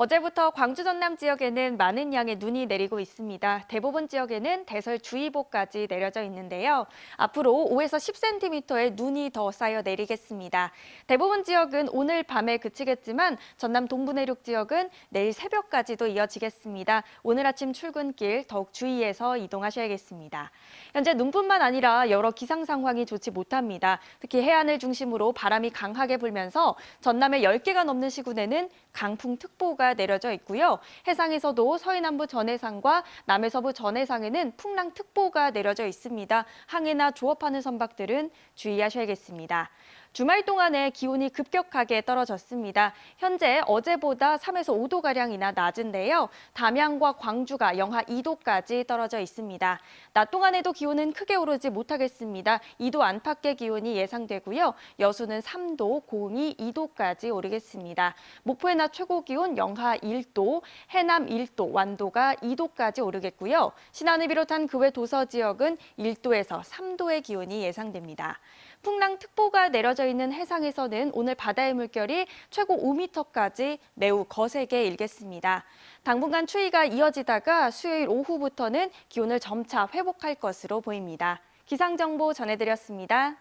어제부터 광주 전남 지역에는 많은 양의 눈이 내리고 있습니다. 대부분 지역에는 대설주의보까지 내려져 있는데요. 앞으로 5에서 10cm의 눈이 더 쌓여 내리겠습니다. 대부분 지역은 오늘 밤에 그치겠지만 전남 동부 내륙 지역은 내일 새벽까지도 이어지겠습니다. 오늘 아침 출근길 더욱 주의해서 이동하셔야겠습니다. 현재 눈뿐만 아니라 여러 기상 상황이 좋지 못합니다. 특히 해안을 중심으로 바람이 강하게 불면서 전남의 10개가 넘는 시군에는 강풍특보가 내려져 있고요. 해상에서도 서해남부 전해상과 남해서부 전해상에는 풍랑특보가 내려져 있습니다. 항해나 조업하는 선박들은 주의하셔야겠습니다. 주말 동안에 기온이 급격하게 떨어졌습니다. 현재 어제보다 3에서 5도가량이나 낮은데요. 담양과 광주가 영하 2도까지 떨어져 있습니다. 낮 동안에도 기온은 크게 오르지 못하겠습니다. 2도 안팎의 기온이 예상되고요. 여수는 3도, 고흥이 2도까지 오르겠습니다. 목포의 낮 최고 기온 영하 1도, 해남 1도, 완도가 2도까지 오르겠고요. 신안을 비롯한 그 외 도서 지역은 1도에서 3도의 기온이 예상됩니다. 풍랑특보가 내려져 있는 해상에서는 오늘 바다의 물결이 최고 5m까지 매우 거세게 일겠습니다. 당분간 추위가 이어지다가 수요일 오후부터는 기온을 점차 회복할 것으로 보입니다. 기상정보 전해드렸습니다.